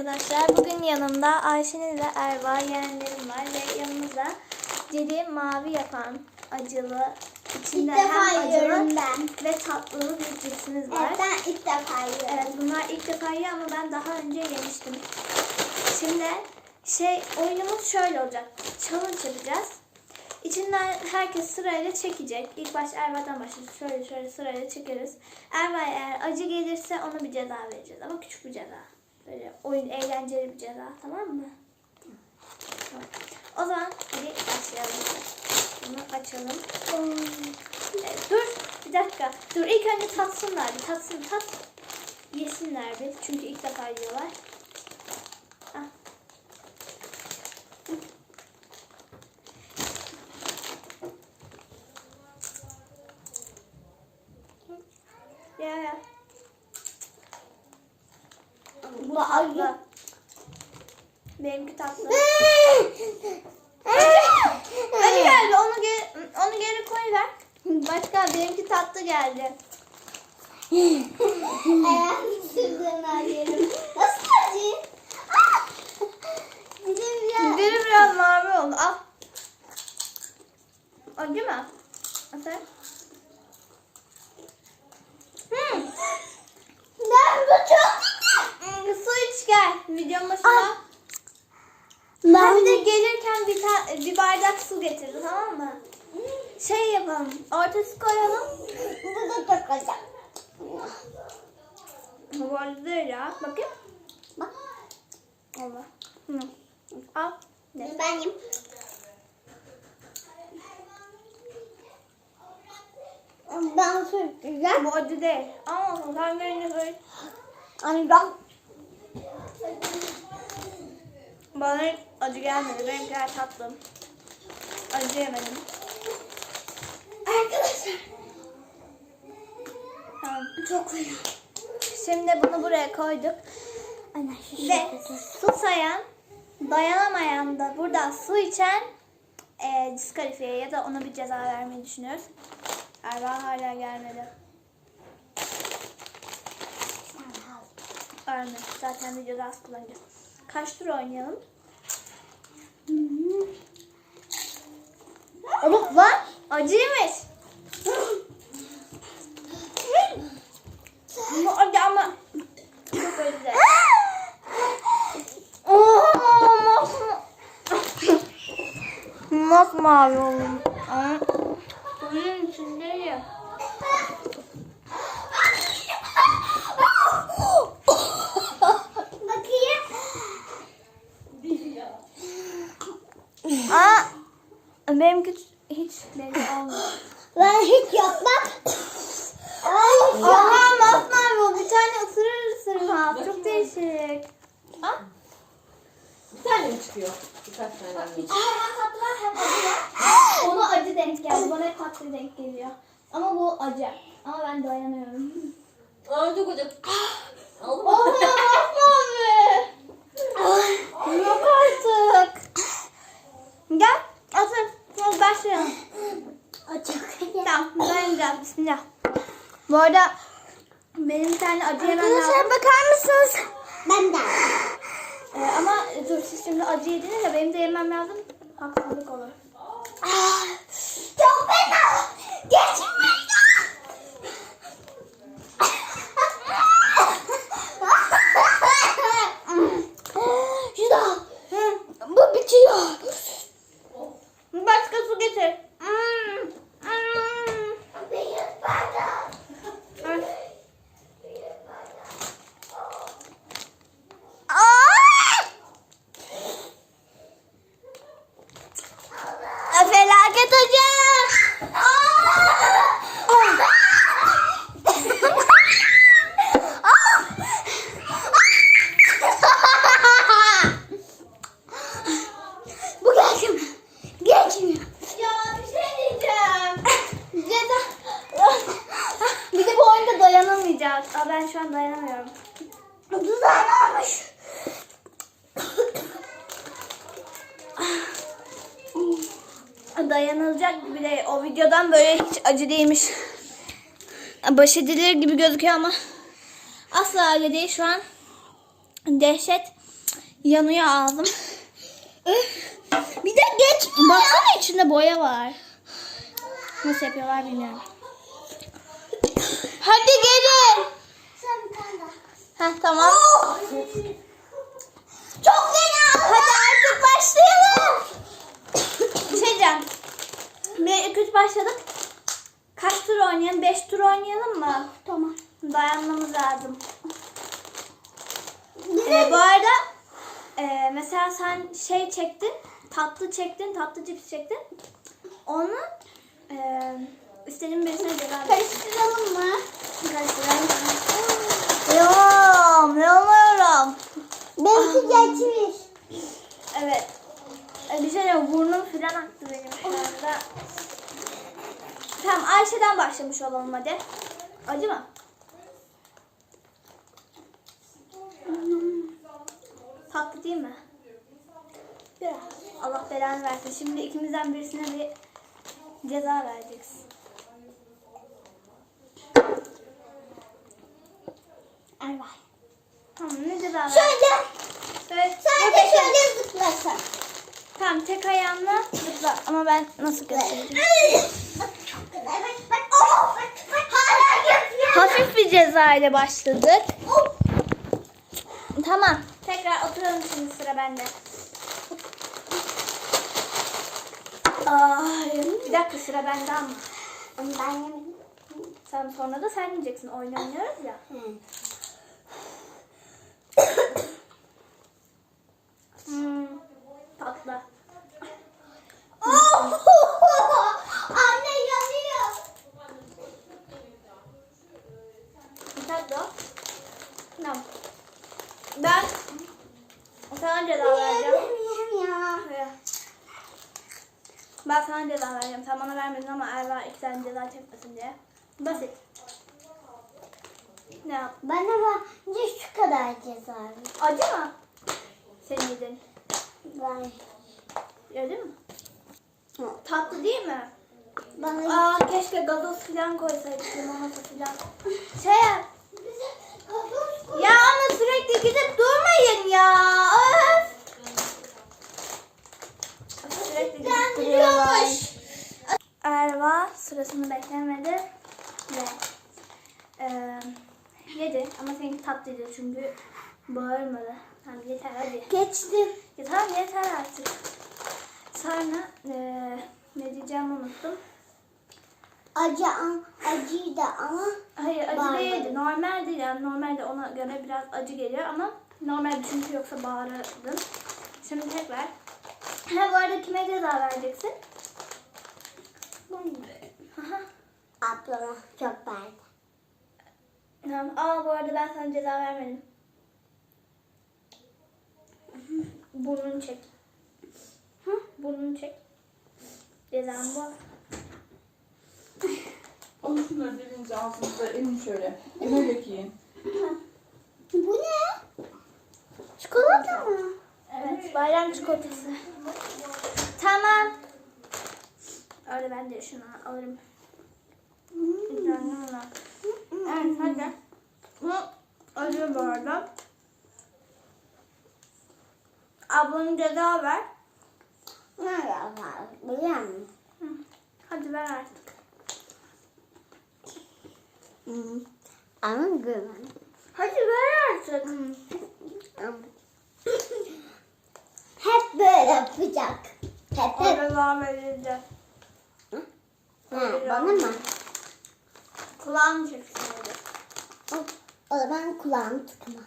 arkadaşlar. Bugün yanımda Ayşenil ve Erva yeğenlerim var ve yanımızda Cedi mavi yapan acılı içinde İlk hem acılı ben. ve tatlılı bir cipsimiz var. Evet, ben ilk defa yiyorum. Evet bunlar ilk defa yiyor ama ben daha önce yemiştim. Şimdi şey oyunumuz şöyle olacak. Challenge yapacağız. İçinden herkes sırayla çekecek. İlk baş Erva'dan başlayacağız. Şöyle şöyle sırayla çekeriz. Erva eğer acı gelirse ona bir ceza vereceğiz. Ama küçük bir ceza. Böyle oyun eğlenceli bir ceza. Tamam mı? O zaman hadi başlayalım. Bunu açalım. Evet, dur bir dakika. Dur ilk önce tatsınlar. Bir tatsın tat. Yesinler bir. Çünkü ilk defa yiyorlar. Ah. Ya ya. Bu tatlı. Benimki tatlı. Hadi geldi onu geri, onu geri koy ver. Başka benimki tatlı geldi. Ayağımı sürdüğünü arıyorum. Nasıl acı? Dilim ya. Biri biraz mavi oldu. Al. Acı mı? Asel. Hmm. Ben bu çok Su iç gel. Videonun başında. Ah. Ben de gelirken bir, ta- bir bardak su getirdi tamam mı? Şey yapalım. Ortası koyalım. Bu da çok acı. Bu arada değil ya. Bakayım. Bak. Allah. Hı. Al. Ne? Ben yiyeyim. Ben sürteceğim. Bu acı değil. Ama sen beni öyle. Hani ben Bana acı gelmedi. Benimkiler tatlı. Acı yemedim. Arkadaşlar Tamam. çok fena. Şimdi bunu buraya koyduk. Ana şu Ve su sayan, dayanamayan da buradan su içen e, diskalifiye ya da ona bir ceza vermeyi düşünüyoruz. Erva hala gelmedi. Aynen. Zaten videoda az kullanacağız. Kaç tur oynayalım? Ama lan acıymış. Bu acı ama çok özür Masmavi oldum. Suyun içindeyim. Bakayım. Aa, benimki hiç belli olmuyor. Ben hiç yapmam. Ben hiç masmavi o. Bir tane ısırır ısırmaz. Çok değişik. Ha? Bir tane mi çıkıyor? Birkaç tane var. İçinde hem tatlı var hem acı var. Ona acı denk geldi. Bana hep tatlı denk geliyor. Ama bu acı. Ama ben dayanıyorum. Aa çok acı. Oha masmavi. Yok artık. Gel. Atın. Hadi başlayalım. Acı. Tamam. Ben de bismillah. Bu arada benim tane acı yemem lazım. Arkadaşlar bakar mısınız? Ben de. Ee, ama dur siz şimdi acı yediniz ya benim de yemem lazım. Haksızlık olur. Ah, Çok fena. Geçmeyin. Şurada. Bu bitiyor. Başka su getir. Hmm. Hmm. Ay. Aa, Felaket acı. Bu geldi. Geçmiyor. Ya bir şey diyeceğim. Ceza. bir de bu oyunda dayanamayacağız. Aa, ben şu an dayanamıyorum. Dudağım Dayanılacak gibi değil. O videodan böyle hiç acı değilmiş. Baş edilir gibi gözüküyor ama asla öyle değil şu an. Dehşet yanıyor ağzım. bir de geç. Baksana içinde boya var. Nasıl yapıyorlar bilmiyorum. Hadi gelin. Heh, tamam. Çok fena. Hadi artık başlayalım. Şey diyeceğim. Bir, iki, üç başladık. Kaç tur oynayalım? Beş tur oynayalım mı? Tamam. Dayanmamız lazım. Ee, bu arada e, mesela sen şey çektin, tatlı çektin, tatlı cips çektin. Onu e, istediğin birisine ver. Karıştıralım mı? Karıştıralım. Yanıyorum, yanıyorum. Benimki geçmiş. Evet. E, bir şey burnum falan aktı benim şu anda. Tamam Ayşe'den başlamış olalım hadi. Acı mı? Tatlı değil mi? Biraz. Allah belanı versin. Şimdi ikimizden birisine bir ceza vereceksin. Ervay. Tamam ne ceza ver? Şöyle. Şöyle, Sadece şöyle zıplasın. Tamam tek ayağınla zıpla. Ama ben nasıl göstereceğim? Evet bak. Oh, bak, bak. Hala yapıyor. Hafif bir ceza ile başladık. Tamam. Tekrar oturalım şimdi sıra bende. Ay, bir dakika sıra bende ama. Onu ben yemedim. Sen sonra da sen yiyeceksin. Oyun oynuyoruz ya. Hı. Hmm, tatlı. Oh! Anne yanıyor. Tatlı. Tamam. Ben sana ceza vereceğim. Yemiyorum ya. Şöyle. Ben sana ceza vereceğim. Sen bana vermedin ama Erva iki tane ceza çekmesin diye. Basit. Ne yap? Bana bence şu kadar ceza. Acı mı? Senin yedin. Ben. Öyle mi? Tatlı değil mi? Bana Aa keşke gazoz falan koysaydık limonata falan. Şey yap. Ya ama sürekli gidip durmayın ya. Öf. Sürekli duruyorlar. Erva sırasını beklemedi ve eee yedi ama seninki tatlıydı çünkü bağırmadı. Tamam yeter hadi. geçtim. Ya tamam yeter artık. Sonra eee ne diyeceğimi unuttum. Acı an, acıydı ama Hayır acı Bağırmadı. değildi. Normaldi yani normalde ona göre biraz acı geliyor ama normalde çünkü yoksa bağırırdın. Şimdi tekrar. Ha bu arada kime ceza vereceksin? Ablama çok verdi. Tamam. Aa bu arada ben sana ceza vermedim. Burnunu çek. Hı? Burnunu çek. Cezam bu. Alın şunları dilinize ağzınıza emin şöyle. Öyle yiyin. Bu ne? Bayram çikolatası. Tamam. Öyle ben de şunu alırım. Evet, hadi. Bu acı bu arada. Ablanın ceza ver. Ne var? Biliyor musun? Hadi ver artık. Ama güven. Hadi ver artık. Ama. Hep böyle yapacak. Hep hep. ceza verildi. Ha, bana mı? Kulağını çeksin hadi. O, o zaman kulağımı tutma.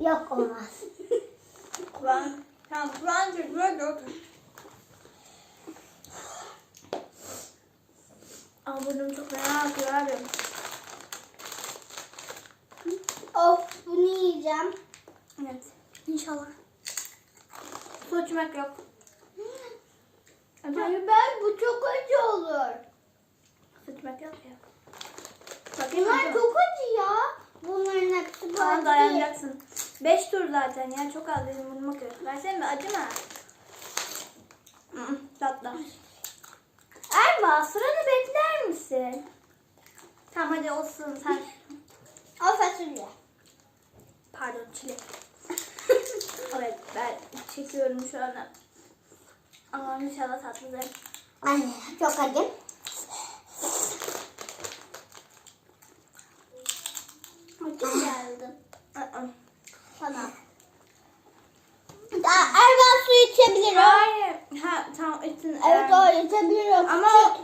Yok olmaz. Kulağını. Tamam kulağını çek. Böyle otur. Aa burnum çok fena akıyor abi. of bunu yiyeceğim. Evet. İnşallah. İçmek yok. Hayır ben bu çok acı olur. Su içmek yok ya. Bakayım Bunlar çok acı ya. Bunların hepsi bu Tamam acı. dayanacaksın. Beş tur zaten ya çok az benim burnum akıyor. Versene mi acı mı? Hı Tatlı. Erba sıranı bekler misin? Tamam hadi olsun sen. O fasulye. Pardon çilek. Ben çekiyorum şu anda. Ama inşallah tatlıdır. Ay çok acı. Acı geldi. Tamam. Daha Ervan su içebilirim. Hayır. Ha tamam için. Evet o içebilirim. Ama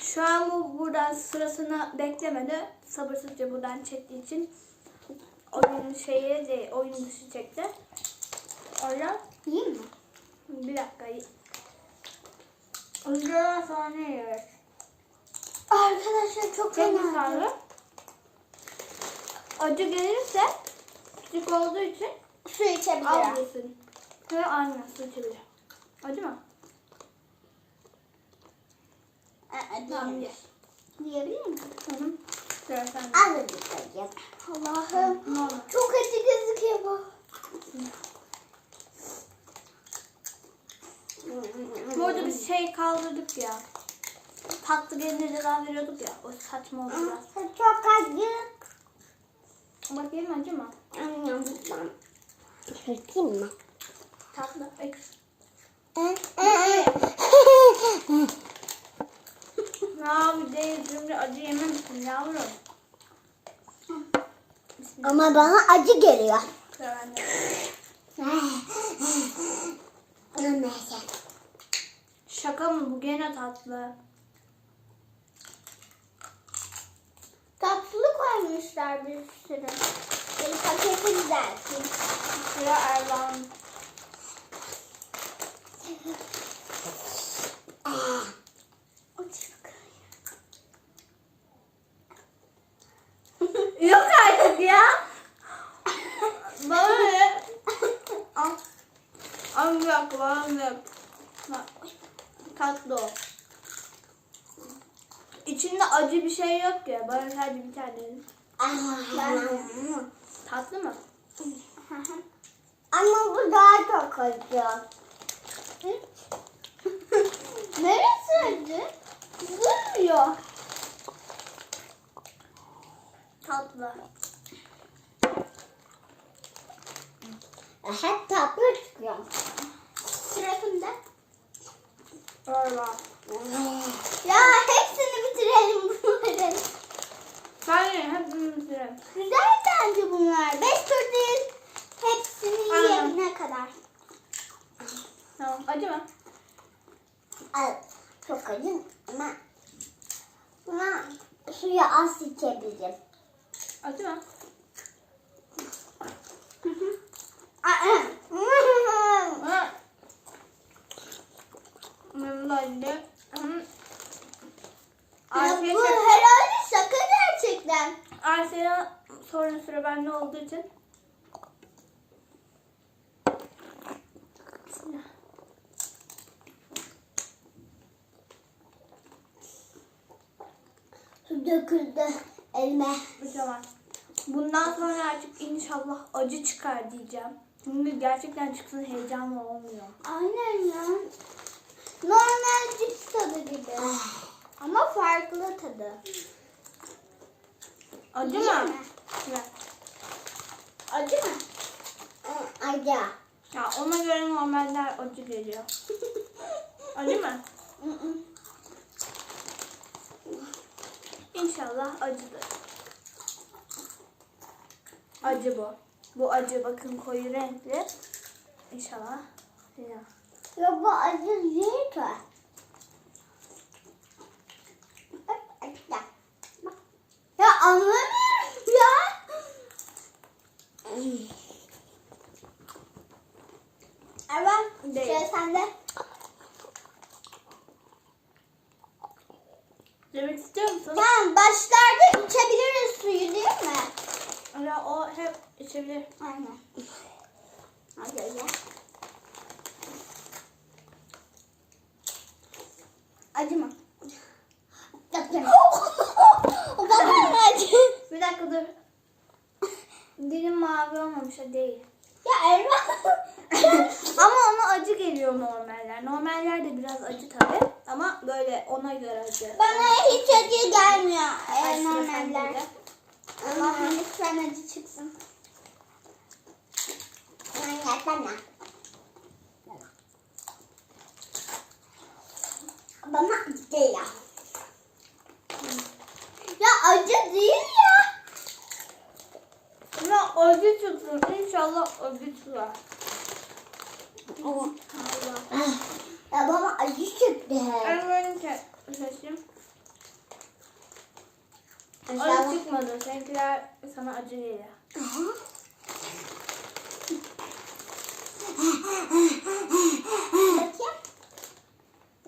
şu an bu buradan sırasını beklemedi. Sabırsızca buradan çektiği için oyun şeyi de oyun dışı çekti. Yüzden Yiyeyim mi? bir dakika. Oyuncular sonra ne yiyoruz? Arkadaşlar çok Çok fena. sarı. Acı gelirse küçük olduğu için Su içebilirim. al yesin. Ve aynen su içebilir. Acı mı? Aa, Tamam ye. Yiyebilir miyim? Hı. Azıcık. Allah'ım. Çok acı gözüküyor bu. Bu arada biz şey kaldırdık ya. Tatlı gelince ceza veriyorduk ya. O saçma oldu biraz. Çok acı. Bakayım acı mı? Sürteyim mi? Tatlı. Ay. Ee, Ya bir de şimdi acı yememişsin yavrum. Ama bana acı geliyor. Neyse. Şaka mı bu gene tatlı. Tatlı koymuşlar bir sürü. Bir paketi düzelteyim. Sıra Ervan. Yok artık ya. Bana ne? Al. Al bir dakika bana ne? Bak, Tatlı o. İçinde acı bir şey yok ya. Bana sadece bir tane. Tatlı mı? Ama bu daha çok acı. Neresi acı? Durmuyor. Tatlı. Hep tatlı çıkıyor. Sıra Ya hepsini bitirelim bunların. Hayır, hepimiz bitirelim. Güzel bence bunlar. Beş tur değil. Hepsini Aynen. yiyene kadar. Tamam, acı mı? Ay, çok acı ama buna suyu az içebilirim. Acı mı? Aa, Ha. Benim de acı. Hı. Ya Ayşe, bu herhalde şaka gerçekten. Ayşe'ye sonra sıra bende olduğu için. Bismillah. Su döküldü var. Bundan sonra artık inşallah acı çıkar diyeceğim. Çünkü gerçekten çıksın heyecanlı olmuyor. Aynen ya. Normal cips tadı gibi. Ama farklı tadı. Acı Değil mı? mi? Evet. Acı mı? Acı. Ya ona göre normaller acı geliyor. Acı mı? İnşallah acıdır. Acı bu. Bu acı bakın koyu renkli. İnşallah. Ya. Ya bu acı değil ki. böyle ona göre acı. Bana hiç acı gelmiyor e, normaller. Allah'ım lütfen acı çıksın. Manyak bana. Bana acı değil ya. Ya acı değil ya. Ya acı tutsun. İnşallah acı tutar. Allah. Allah. Ya bana acı çıktı. Ben böyle ke- seçeyim. Acı çıkmadı. Seninkiler sana acı geliyor. Bakayım.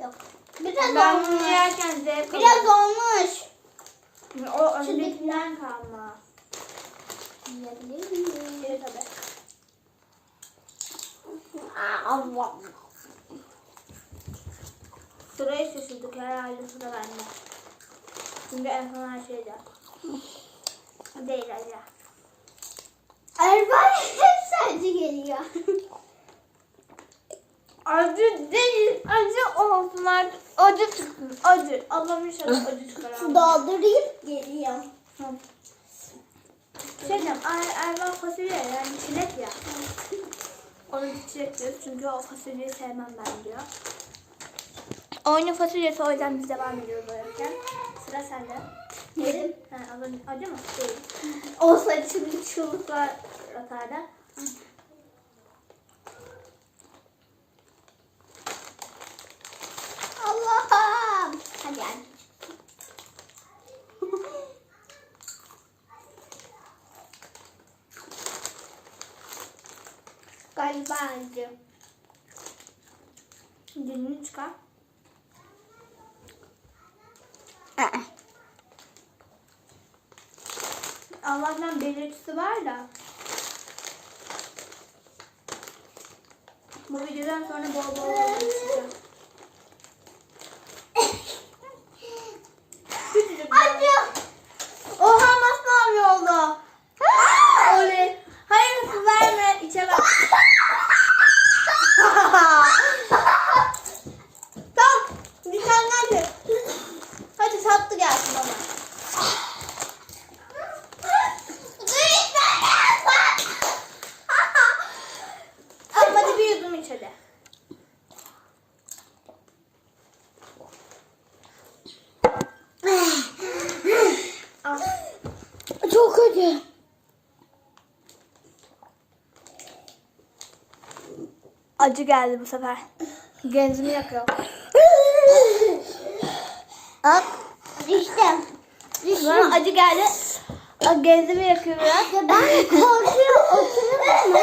Yok. Biraz Ben olmuş. yerken zevk Biraz alıyorum. olmuş. O öndekinden kalma. Yiyebilir miyim? Evet tabii. Aa, Allah. Sırayı şaşırdık herhalde sıra bende. Çünkü en son her şeyde. Değil acı. Erba hep acı geliyor. Acı değil, acı olsun artık. Acı çıksın, acı. Allah'ım inşallah acı çıkar. abi. Doldurayım geliyor. Şey diyeceğim, er, fasulye yani çilek ya. Onu çilek diyoruz çünkü o fasulyeyi sevmem ben diyor. Oyunun fasulyesi o yüzden biz devam ediyoruz oynarken. Sıra sende. Yedim. Ha, önce acı mı? Değil. Olsaydı Şimdi çığlıklar atarda. Allah'ım. Hadi hadi. Galiba acı. Dilini çıkar. Allah'tan belirtisi var da. Bu videodan sonra bol bol belirteceğim. Küçücük bir- Acı. Oha masmavi oldu. Oley. Hayır su verme. İçe bak. tamam. Bir tane hadi. Hadi tatlı gelsin bana. Tamam hadi bir yudum iç hadi. Al. Çok acı. Acı geldi bu sefer. Genzimi yakıyor. Bak. Düştüm. Bana acı geldi. Genzimi yakıyor biraz. Ya ben korkuyorum. Oturur mu?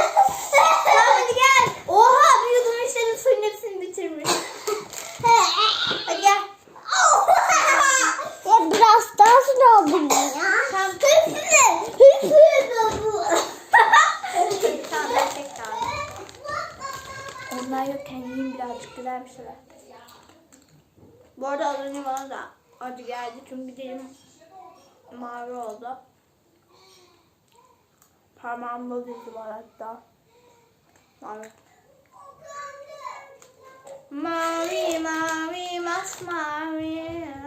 Tamam hadi gel. Oha bir yudum içelim suyun hepsini bitirmiş. Hadi gel. ya biraz su doldurun ya. Ben tek kaldım. Onlar yokken yiyeyim birazcık güzel bir şeyler. Bu arada az önce bana da acı geldi çünkü dilim mavi oldu. Parmağımda dizi var hatta. Mavi. Mavi mavi masmavi.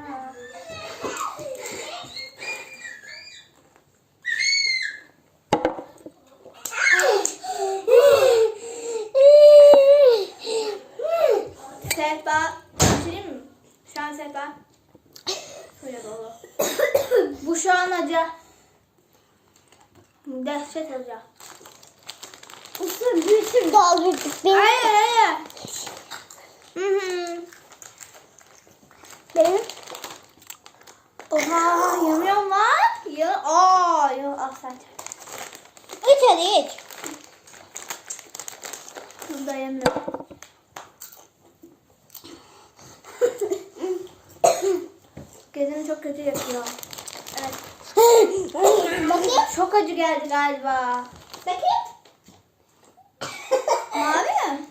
Bu şu an acı. Dehşet acı. Bütün bütün doldurduk. Benim, Hayır hayır. Hı hı. benim Oha yanıyor mu? Ya, aa, ya, ah sen. iç hadi iç. Dayanamıyorum. Gözüm çok kötü yakıyor. Evet. Çok acı geldi galiba. Bakayım. Mavi mi?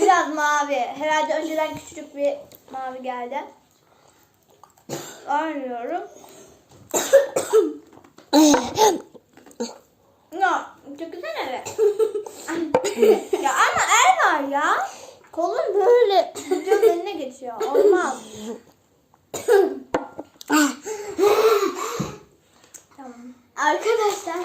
Biraz mavi. Herhalde önceden küçücük bir mavi geldi. Arıyorum. ya çekilsene be. ya ama el var ya. Kolun böyle çocuğun önüne geçiyor. Olmaz. Arkadaşlar.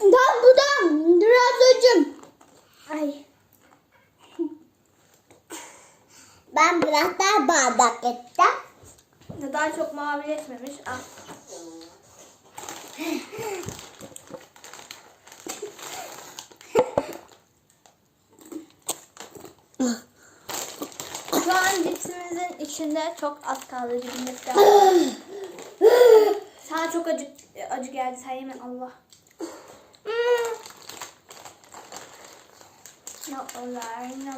Ben buradan biraz acım. Ay. Ben biraz daha bardak ettim. Daha çok mavi etmemiş. Ah. İçinde çok az kaldı cibimiz kaldı. Sana çok acı acı geldi sen yeme Allah. No, no.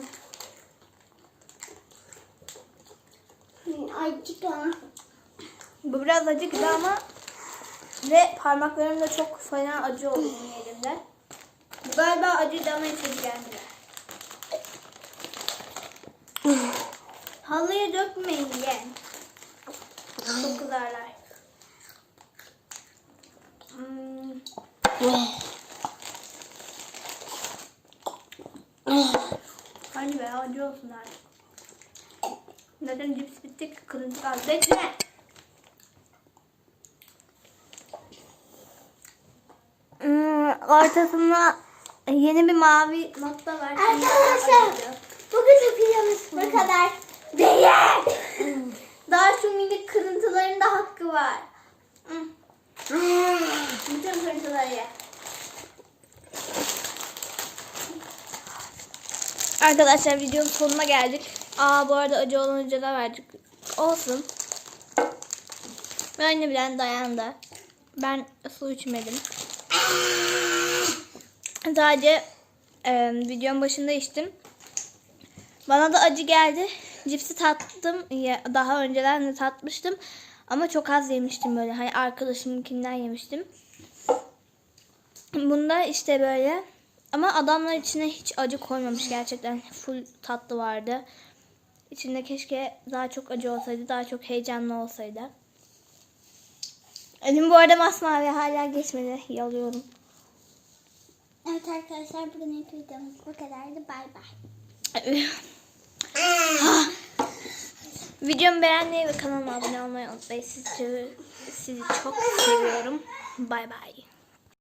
Acık ama. Bu biraz acı gibi ama ve parmaklarım da çok fena acı oldu elimde. Galiba acı dama içeceğimde. Halıya dökmeyin yeğen. Çok kızarlar. Hmm. Hadi be acı olsun artık. Zaten cips bitti kırıntı kaldı. Bekle. Hmm, ortasında yeni bir mavi nokta var. Arkadaşlar bugün videomuz bu kadar. Değil. Daha şu minik kırıntıların da hakkı var. Bütün kırıntıları. Arkadaşlar videonun sonuna geldik. Aa bu arada acı olunca da verdik. Olsun. Ben de bilen dayandı. Ben su içmedim. Sadece e, videonun başında içtim. Bana da acı geldi. Cipsi tattım. Daha önceden de tatmıştım. Ama çok az yemiştim böyle. Hani arkadaşımınkinden yemiştim. Bunda işte böyle. Ama adamlar içine hiç acı koymamış gerçekten. Full tatlı vardı. İçinde keşke daha çok acı olsaydı. Daha çok heyecanlı olsaydı. Elim bu arada masmavi hala geçmedi. Yalıyorum. Evet arkadaşlar bugünlük videomuz bu kadardı. Bay bay. Videomu beğenmeyi ve kanalıma abone olmayı unutmayın. Sizi, sizi çok seviyorum. Bay bay.